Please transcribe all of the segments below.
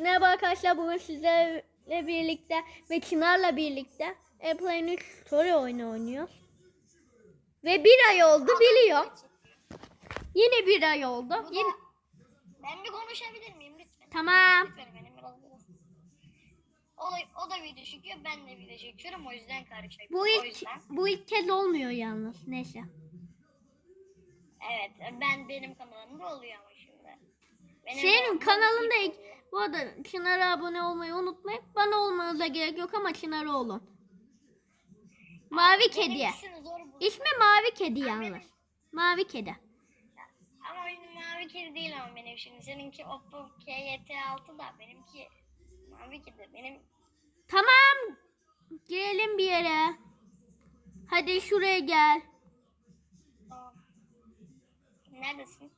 Merhaba arkadaşlar bugün sizlerle birlikte ve Çınar'la birlikte Airplane 3 Story oyunu oynuyoruz. Ve bir ay oldu biliyor. Yine bir ay oldu. Bu Yine... Ben bir konuşabilir miyim lütfen? Tamam. Lütfen benim biraz biraz. O da, o da video çekiyor, ben de video çekiyorum. O yüzden karışık. Bu O ilk yüzden. bu ilk kez olmuyor yalnız. Neyse. Evet, ben benim kanalımda oluyor ama şimdi. Benim Senin kanalında ilk bu arada Çınar'a abone olmayı unutmayın. Bana olmanıza gerek yok ama Çınar'a olun. Mavi bu. İsmi Mavi Kedi yalnız. Mavi Kedi. Ama benim mavi kedi değil ama benim şimdi. Seninki Oppo KYT6 da benimki mavi kedi. Benim Tamam. Girelim bir yere. Hadi şuraya gel. Neredesin?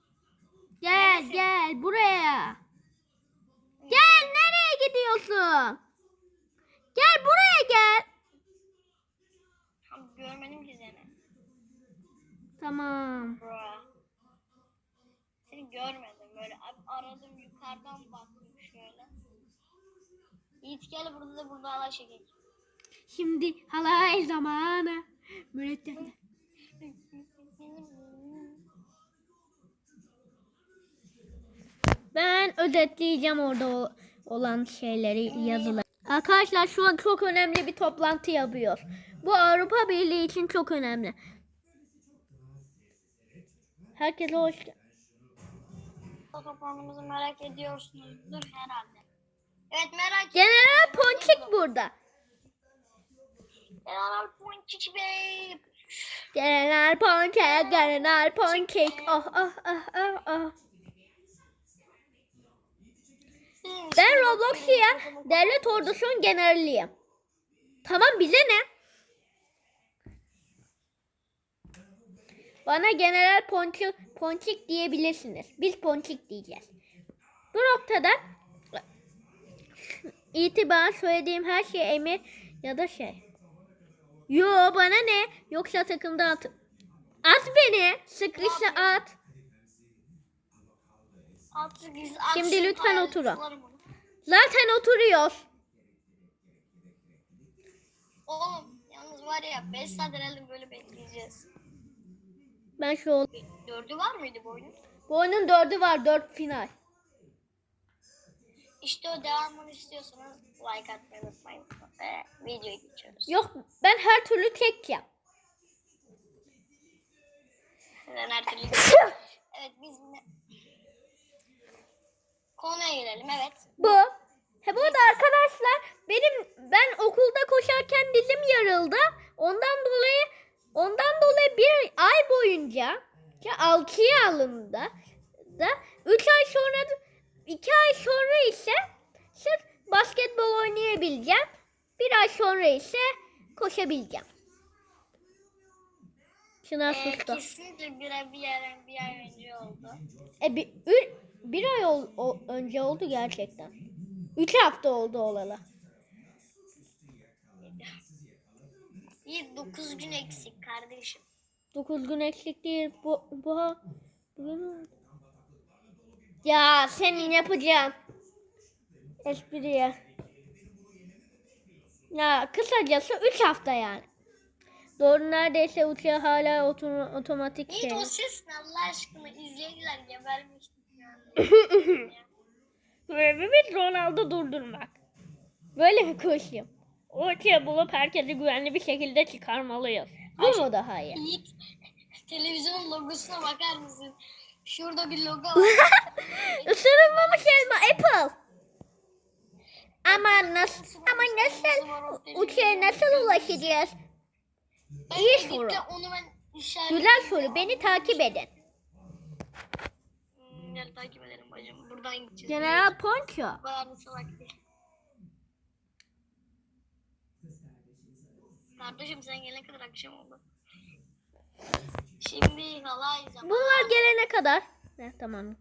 Gel Neredesin? gel buraya. Gidiyorsun? Gel buraya gel. Tam görmedim ki seni. Tamam. Bro. Seni görmedim. Böyle aradım yukarıdan baktım şöyle. Yiğit gel burada da burada ala çekek. Şimdi halay zamanı. Mürettep. Ben özetleyeceğim orada o- olan şeyleri yazıları. Arkadaşlar şu an çok önemli bir toplantı yapıyor. Bu Avrupa Birliği için çok önemli. Herkese hoş Fotoğraflarımızı merak ediyorsunuzdur herhalde. Evet merak General Ponçik burada. General Ponçik Bey. General Ponçik, General Ponçik. Oh oh oh oh oh. Ben Roblox'ya devlet ordusunun generaliyim. Tamam bize ne? Bana General Ponçik, Ponçik diyebilirsiniz. Biz Ponçik diyeceğiz. Bu noktada itibar söylediğim her şey emir ya da şey. Yo bana ne? Yoksa takımda at. At beni. Sıkışsa at. Şimdi lütfen oturun. Zaten oturuyoruz. Oğlum yalnız var ya 5 saat herhalde böyle bekleyeceğiz. Ben şu ol- Dördü var mıydı bu oyunun? Bu oyunun dördü var. Dört final. İşte o devamını istiyorsanız like atmayı unutmayın. Ve videoya geçiyoruz. Yok ben her türlü çekeceğim. Ben her türlü Evet biz. Konuya girelim evet. Bu. He bu arada arkadaşlar benim ben okulda koşarken dizim yarıldı. Ondan dolayı ondan dolayı bir ay boyunca ya alçıya alındı da 3 ay sonra 2 ay sonra ise sırf basketbol oynayabileceğim. Bir ay sonra ise koşabileceğim. Çınar Ee, sustu. kesinlikle bir bir ay, bir ay önce oldu. E, bir, bir ay ol- o- önce oldu gerçekten. Üç hafta oldu olalı. Bir 9 gün eksik kardeşim. Dokuz gün eksik değil. Bu, bu, bugün Ya senin yapacağın espriye. Ya kısacası üç hafta yani. Doğru neredeyse uçağı hala otom- otomatik şey. o ses Allah aşkına izleyiciler gebermiştik yani. Görevimiz Ronaldo durdurmak. Böyle mi koşayım? O uçağı bulup herkesi güvenli bir şekilde çıkarmalıyız. Bu mu daha iyi? Yiğit televizyon logosuna bakar mısın? Şurada bir logo var. Isırılmamış elma Apple. Ama nasıl ama nasıl uçağa nasıl ulaşacağız? Ben İyi soru. Onu ben işaretledim. Güzel soru. Beni takip edin. Gel takip edelim bacım. Buradan gideceğiz. General Poncho. Bu kadar da salak değil. Kardeşim sen gelene kadar akşam oldu. Şimdi halay zamanı. Bunlar gelene kadar. Ne tamam.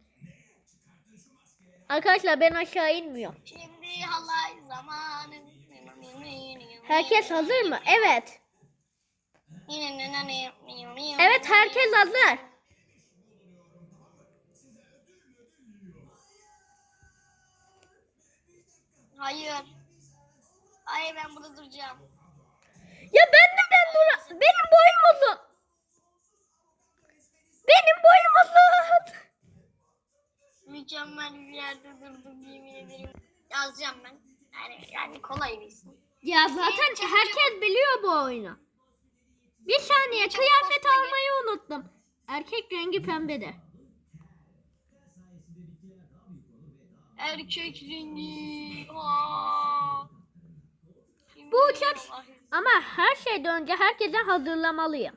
Arkadaşlar ben aşağı inmiyorum. Şimdi halay zamanı. Herkes hazır mı? Evet. Evet herkes hazır. Hayır. Hayır ben burada duracağım. Ya ben neden dur? Benim boyum uzun. Benim boyum uzun. Mükemmel bir yerde durdum yemin ederim. Yazacağım ben. Yani, yani kolay bir isim. Ya zaten herkes biliyor bu oyunu. Bir saniye kıyafet almayı unuttum. Erkek rengi pembedir. Erkek rengi. Aa. Bu uçak ama her şeyden önce herkese hazırlamalıyım.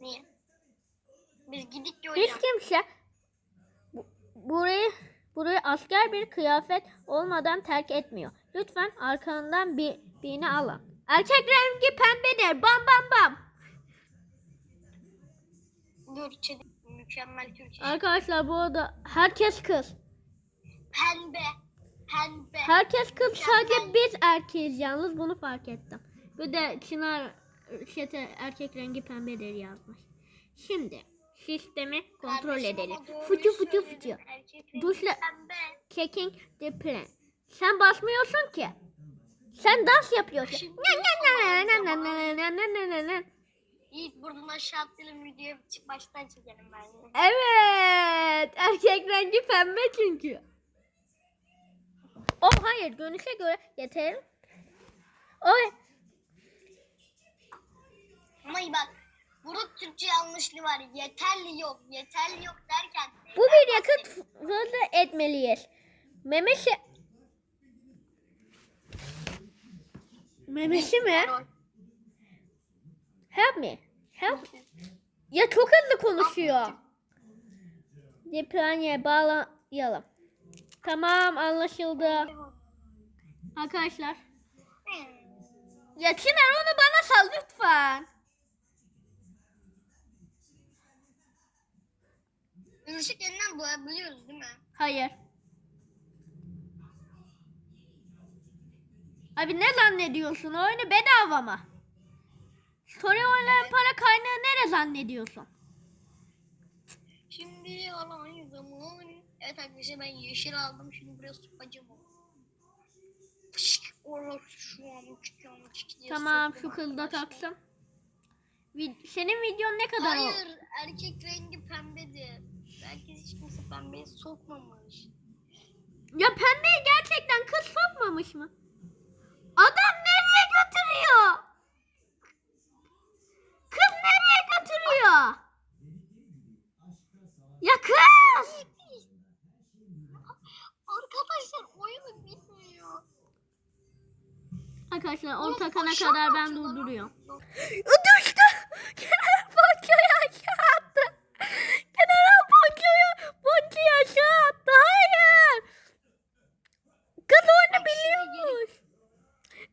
Niye? Biz gidik ki Hiç kimse bu- burayı burayı asker bir kıyafet olmadan terk etmiyor. Lütfen arkandan bir birini alın. Erkek rengi pembedir. Bam bam bam. Dur çedik. Mükemmel Türkçe. Arkadaşlar bu arada herkes kız. Pembe. Pembe. Herkes kız sadece biz erkeğiz yalnız bunu fark ettim. Bir de Çınar şete erkek rengi pembedir yazmış. Şimdi sistemi kontrol Kardeşim edelim. Fıçı fıçı fıçı. Duşla-. Checking the plan. Sen basmıyorsun ki. Sen dans yapıyorsun. Şimdi Yiğit buradan aşağı atlayalım videoyu çık baştan çekelim bence. Evet. Erkek rengi pembe çünkü. Oh hayır. Görünüşe göre yeter. Oy. Ama iyi bak. Burada Türkçe yanlışlığı var. Yeterli yok. Yeterli yok derken. Bu bir yakıt fazla etmeliyiz. Memesi... Memesi mi? Erol. Help me. Help. Ya çok hızlı konuşuyor. Diplanyaya bağlayalım. Tamam anlaşıldı. Arkadaşlar. Ya Çınar onu bana sal lütfen. Işık yeniden boyabiliyoruz değil mi? Hayır. Abi ne zannediyorsun? Oyunu bedava mı? Oyunların para kaynağı nere zannediyorsun? Şimdi alan zamanı. Evet arkadaşlar ben yeşil aldım. Şimdi buraya sopacım oldu. Tamam şu kız da taksın. Vid- Senin videon ne kadar o? Hayır erkek rengi pembedir. Belki hiç kimse pembeyi sokmamış. Ya pembeyi gerçekten kız sokmamış mı? Adam nereye götürüyor? Kız nereye götürüyor? Ya kız! Arkadaşlar oyunu bitmiyor. Arkadaşlar Oğlum, o takana aşağı kadar ben durduruyorum. Düştü. Kenan Ponço'yu aşağı attı. Kenan Ponço'yu Ponço'yu aşağı attı. Hayır. Kız oyunu biliyormuş.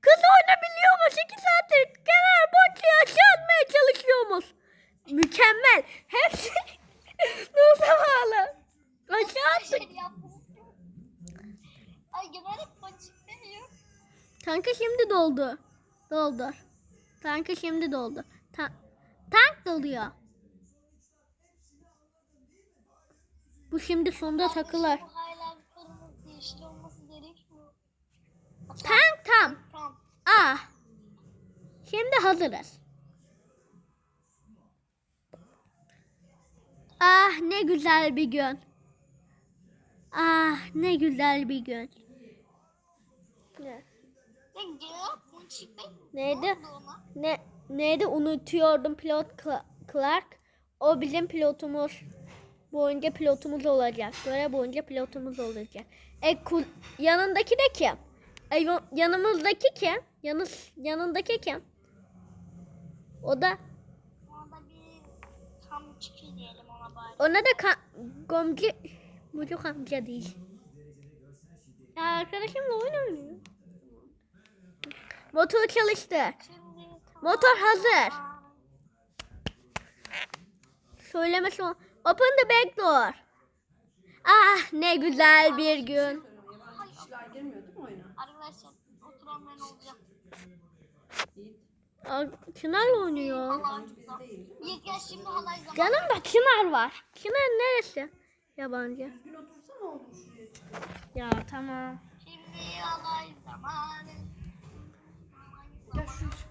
Kız oyunu biliyormuş. İki saattir Kenan Ponço'yu aşağı atmaya çalışıyormuş. Mükemmel. Hepsi Nursa bağlı. Aşağı attı. Arkadaşlar yaptım. Ay genelde paçık demiyor. Tankı şimdi doldu. Doldur. Şimdi doldu. Ta- tank doluyor. Bu şimdi sonda takılar. Tank tam. Ah. Şimdi hazırız. Ah ne güzel bir gün. Ah ne güzel bir gün. Ne? Bey. Neydi? Ne neydi unutuyordum pilot Cla- Clark. O bizim pilotumuz. Boyunca pilotumuz olacak. Görev boyunca pilotumuz olacak. E ku- yanındaki de kim? E, yanımızdaki kim? Yanız yanındaki kim? O da Ona da bir tam çıkıyor diyelim ona bari. ona da ka- gomcu mucuk amca değil. Ya arkadaşımla oyun oynuyor. Motor çalıştı. Şimdi Motor hazır. Söyleme son. Open the back door. Ah ne güzel bir gün. Kişiler girmiyor değil mi oyuna? Arkadaşlar oturan ben olacağım. Yiğit. Aa, Çınar oynuyor. Halaycıda. İlk yaş şimdi halay zamanı. Yanımda Çınar var. Çınar neresi? Yabancı. Düzgün otursana oğlum şuraya. Ya tamam. bir alay zamanı. Gel şunu çık.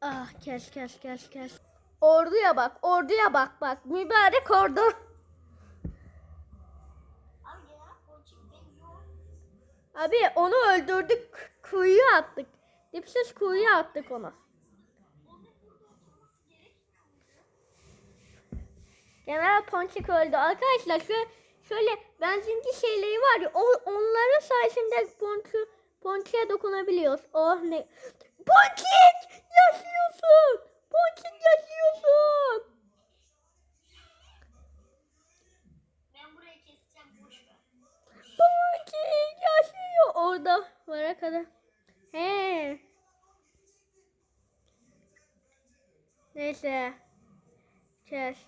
Ah kes kes kes kes. Orduya bak orduya bak bak. Mübarek ordu. Abi gel onu öldürdük. Kuyuya attık. Dipsiz kuyuya attık onu. General Ponçik öldü. Arkadaşlar şöyle, şöyle benzinci şeyleri var ya onların sayesinde Ponçik, Ponçik'e dokunabiliyoruz. Oh ne. Ponçik! Yaşıyorsun! Ponçik yaşıyorsun! Ben burayı keseceğim boş ver. Ponçik yaşıyor. Orada vara kadar. He. Neyse. Kes.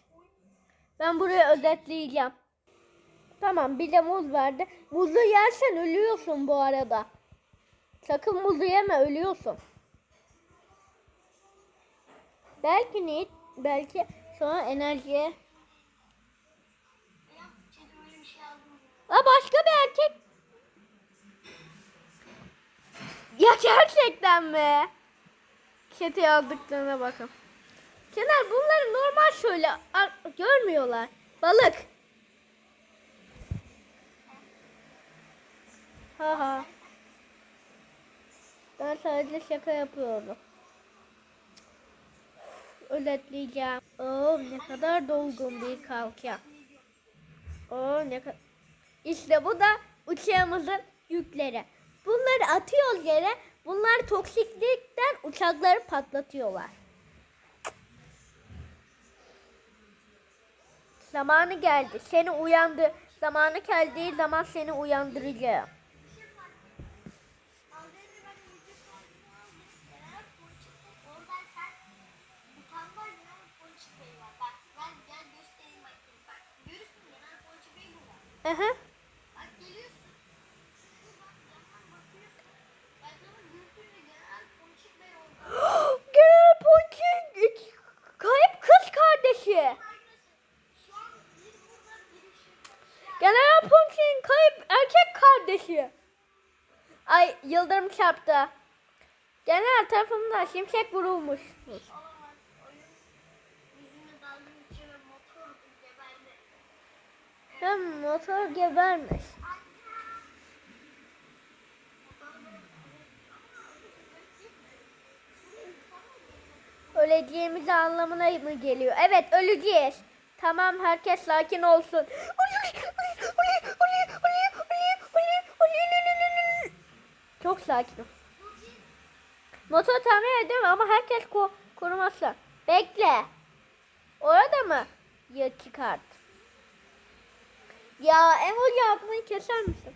Ben burayı özetleyeceğim. Tamam bir de muz verdi. Muzu yersen ölüyorsun bu arada. Sakın muzu yeme ölüyorsun. Belki ne? Belki sonra enerjiye. Aa başka bir erkek. Ya gerçekten mi? Çete aldıklarına bakın. Kenar bunları normal şöyle ar- görmüyorlar. Balık. Ha ha. Ben sadece şaka yapıyordum. Özetleyeceğim. Oo ne kadar dolgun bir kalça. Oo ne kadar. İşte bu da uçağımızın yükleri. Bunları atıyoruz yere. Bunlar toksiklikten uçakları patlatıyorlar. Zamanı geldi. Seni uyandı. Zamanı geldiği zaman seni uyandıracağım. Az önce ben müzik kaydını aldım. Genel Ponçik'te oradan sen utanma genel Ponçik Bey var. Bak ben gel göstereyim bakayım. Bak görürsün genel Ponçik Bey burada. Aha. Bak geliyorsun. Şu bak yandan bakıyorsun. Ben sana gördüğümde genel Ponçik kayıp kız kardeşi. Genel Ponçik'in kayıp erkek kardeşi. Ay yıldırım çarptı. Genel tarafından şimşek vurulmuş. Hem motor gebermiş. Öleceğimiz anlamına mı geliyor? Evet öleceğiz. Tamam herkes sakin olsun. Çok sakinim. Motor tamir ediyorum ama herkes ko koruması. Bekle. Orada mı? Ya çıkart. Ya emoji yapmayı keser misin?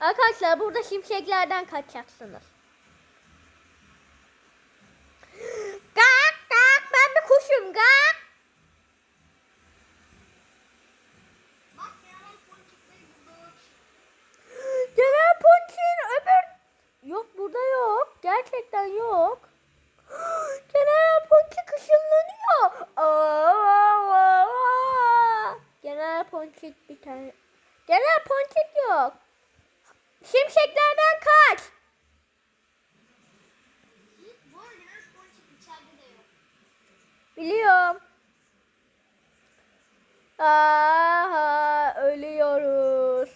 Arkadaşlar burada şimşeklerden kaçacaksınız. Gak gak ben bir kuşum gak. Bak genel Ponçik Bey burada. Genel Ponçik'in öbür... Yok burada yok. Gerçekten yok. Genel Ponçik ışınlanıyor. Aa, aa, aa. Genel Ponçik bir tane. Genel Ponçik yok. Şimşeklerden kaç. Biliyorum. Aha ölüyoruz.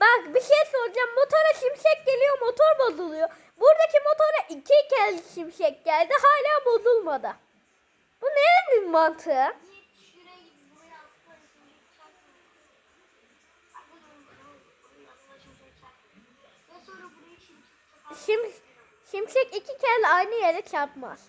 Bak bir şey soracağım. Motora şimşek geliyor motor bozuluyor. Buradaki motora iki kez şimşek geldi hala bozulmadı. Bu nerenin mantığı? Git şuraya git buraya atlar şimdi uçak. Hadi dön buraya atlar şimdi uçak. Ve sonra buraya şimdi uçak. Şim, şimşek iki kez aynı yere çarpmaz.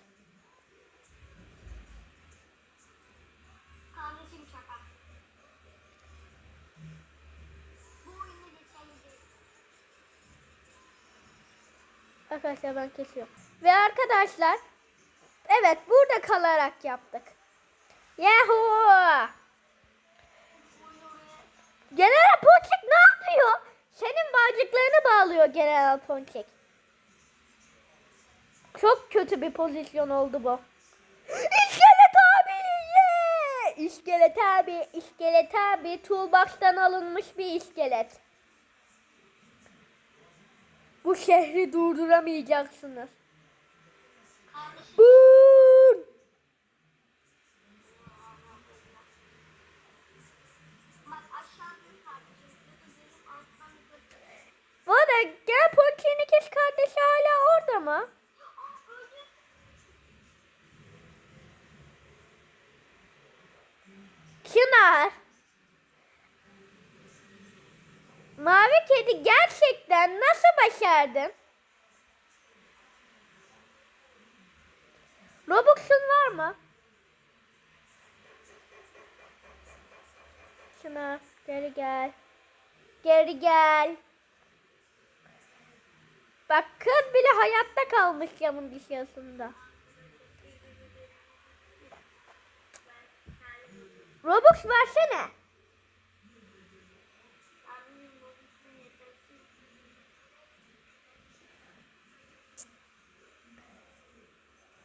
Arkadaşlar ben kesiyorum. Ve arkadaşlar evet burada kalarak yaptık. Yahoo! General Ponçik ne yapıyor? Senin bağcıklarını bağlıyor General Ponçik. Çok kötü bir pozisyon oldu bu. İskelet abi! Yeah! İskelet abi, iskelet abi. Toolbox'tan alınmış bir iskelet. Bu şehri durduramayacaksınız. Bun! Bu arada gel Ponçik'in ikiz kardeşi hala orada mı? Aa öldü. Çınar. Mavi kedi gerçekten nasıl başardın? Robux'un var mı? Çınar geri gel. Geri gel. Bak kız bile hayatta kalmış camın dışarısında. Robux versene.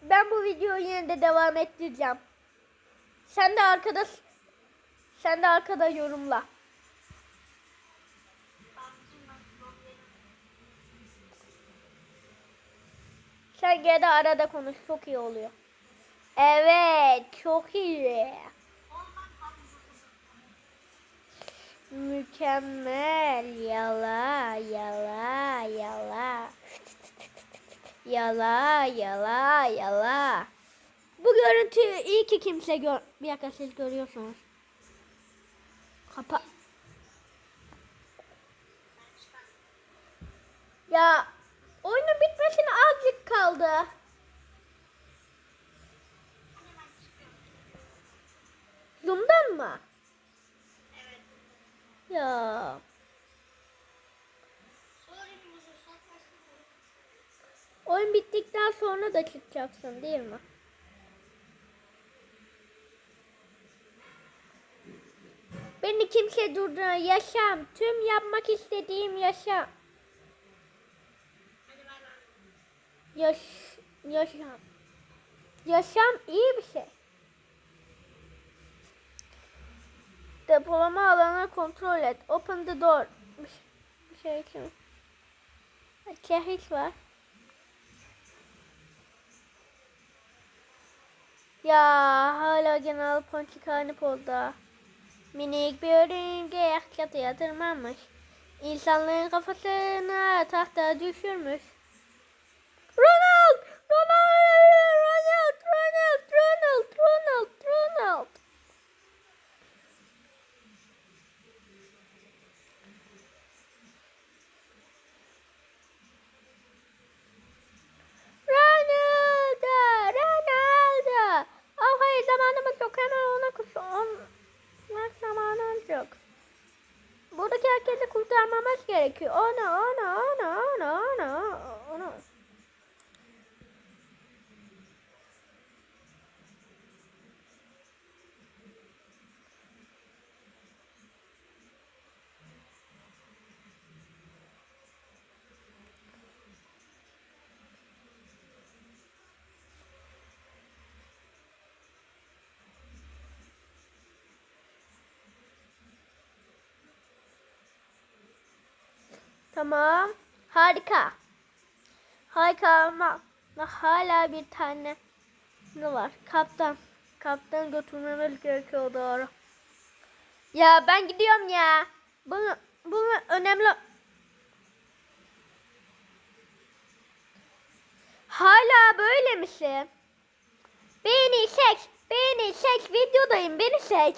Ben bu videoyu yine de devam ettireceğim. Sen de arkada sen de arkada yorumla. Sen gene arada konuş. Çok iyi oluyor. Evet. Çok iyi. Mükemmel. Yala yala yala. Yala yala yala. Bu görüntüyü iyi ki kimse gör... Bir dakika siz görüyorsunuz. Kapa... Ya oyunun bitmesine azıcık kaldı. Zoom'dan mı? Evet. Ya Sonra bir müzik şarkısı. Oyun bittikten sonra da çıkacaksın değil mi? Beni kimse durduran yaşam. Tüm yapmak istediğim yaşam. Yaş yaşam. Yaşam iyi bir şey. Depolama alanı kontrol et. Open the door. Bir, bir şey için. Kehis var. Ya hala genel ponçik oldu. Minik bir örümcek çatıya tırmanmış. İnsanların kafasına tahta düşürmüş. Ronald! Ronald! Ronald! Ronald! Ronald! Ronald! Ronald! Ronaldo! Ronaldo! Oh hayır zamanımız yok hemen ona kus on... Bak zamanımız yok. Buradaki herkesi kurtarmamız gerekiyor. Ona ona ona ona ona ona. Tamam. Harika. Harika ama hala bir tane ne var? Kaptan. Kaptan götürmemiz gerekiyor doğru. Ya ben gidiyorum ya. Bunu, bunu önemli. Hala böyle misin? Beni seç. Beni seç. Videodayım. Beni seç.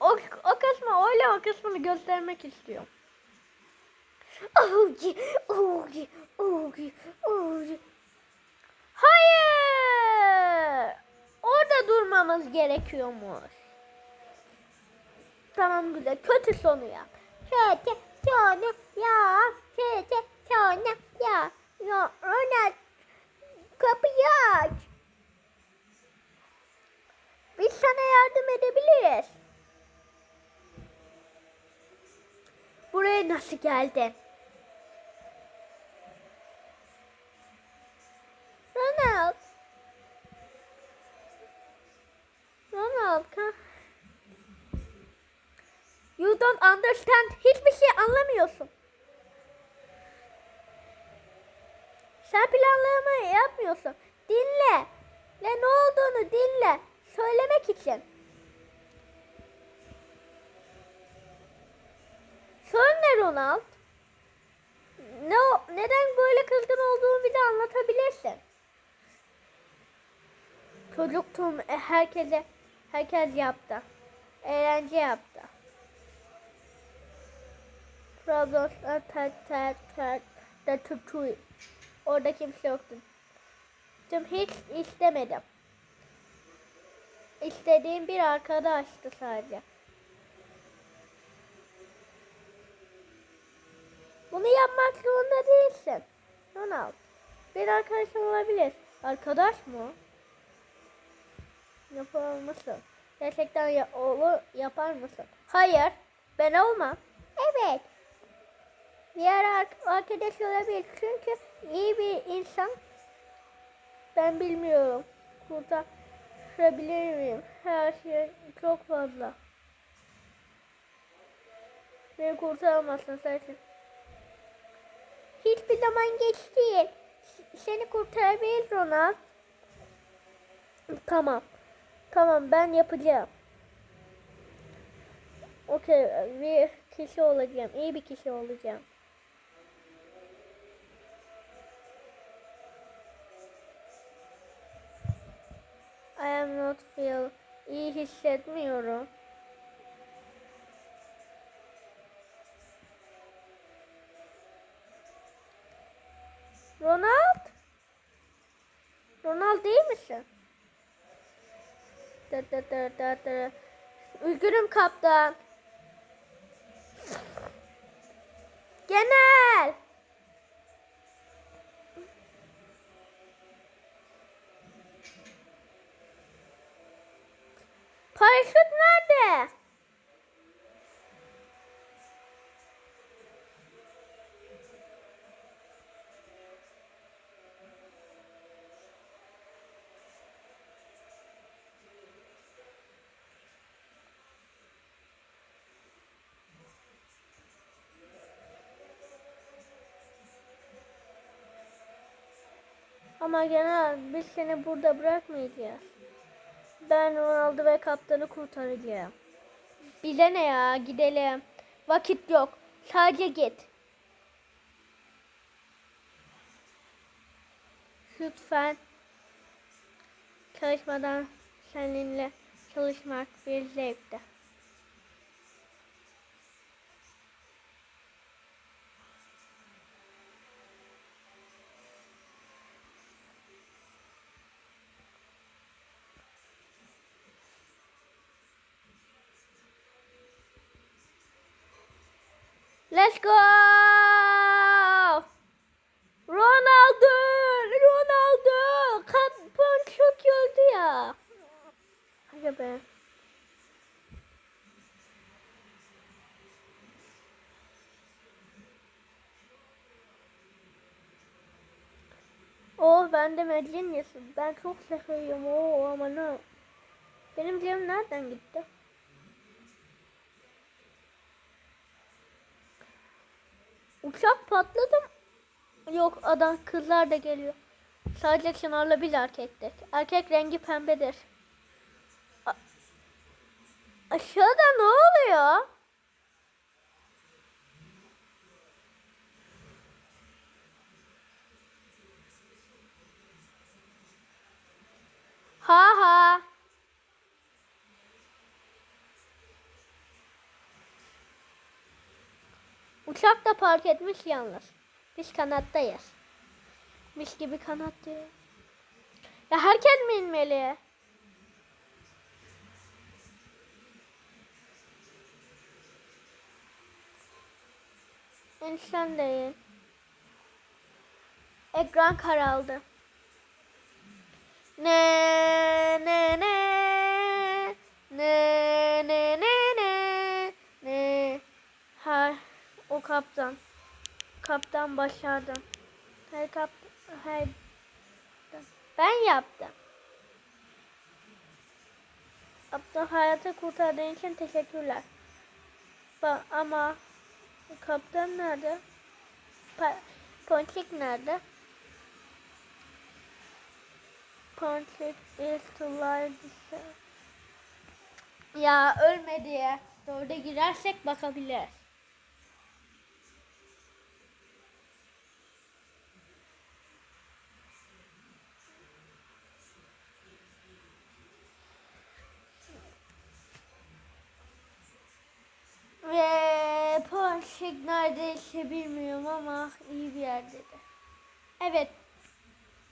O, o kısmı oylama kısmını göstermek istiyorum. Ogi, ogi, ogi, ogi. Hayır. Orada durmamız gerekiyormuş. Tamam güzel. Kötü sonu yap. Kötü sonu yap. Kötü sonu yap. Ya Ronald kapıyı aç. Biz sana yardım edebiliriz. Buraya nasıl geldin? halka. You don't understand. Hiçbir şey anlamıyorsun. Sen planlamayı yapmıyorsun. Dinle. Ve ne olduğunu dinle. Söylemek için. Sonra Ronald ne, neden böyle kızgın olduğunu bir de anlatabilirsin. Çocuktum e, herkese herkes yaptı. Eğlence yaptı. Trabzonspor tek tek tek de tutuyor. Orada kimse yoktu. Tüm hiç istemedim. İstediğim bir arkadaştı sadece. Bunu yapmak zorunda değilsin. Ronald. Bir arkadaş olabilir. Arkadaş mı? Yapar mısın? Gerçekten ya, olur, yapar mısın? Hayır. Ben olmam. Evet. Diğer ar- arkadaş olabilir. Çünkü iyi bir insan. Ben bilmiyorum. Kurtarabilir miyim? Her şey çok fazla. Beni kurtaramazsın sensin. Hiçbir zaman geç değil. Seni kurtarabilir Ronald. Tamam. Tamam ben yapacağım. Okey bir kişi olacağım. İyi bir kişi olacağım. I am not feel iyi hissetmiyorum. Ronald? Ronald değil misin? Da da. Üzgünüm kaptan. Genel. Paraşüt nerede? Ama genel biz seni burada bırakmayacağız. Ben Ronaldo ve kaptanı kurtaracağım. Bize ne ya gidelim. Vakit yok. Sadece git. Lütfen. Çalışmadan seninle çalışmak bir zevkti. Let's go! Ronaldo! Ronaldo! Kaptan çok öldü ya. Hadi be. Oh ben de Medlinya'sın. Ben çok seviyorum. Oh aman ha. Benim canım nereden gitti? Uçak patladı mı? Yok adam kızlar da geliyor. Sadece Çınar'la bir erkektir. Erkek rengi pembedir. A- Aşağıda ne oluyor? Ha ha. Uçak da park etmiş yalnız. Biz kanattayız. Mis gibi kanattayız. Ya herkes mi inmeli? İnsan değil. Ekran karaldı. Ne ne ne ne ne ne ne ha o kaptan kaptan başardı hey kap hey ben yaptım kaptan hayatı kurtardığın için teşekkürler Ba- ama kaptan nerede? Pa- Ponçik nerede? Ponçik is to lie Ya ölmedi ya. Orada girersek bakabiliriz. Ve Ponçik neredeyse bilmiyorum ama iyi bir yerdeydi. Evet.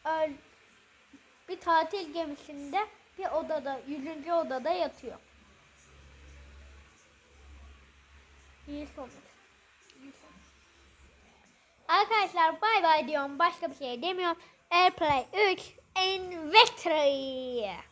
öl- Bir tatil gemisinde bir odada, 100. odada yatıyor. İyi sonuç. Arkadaşlar bay bay diyorum. Başka bir şey demiyorum. Airplay 3 and victory.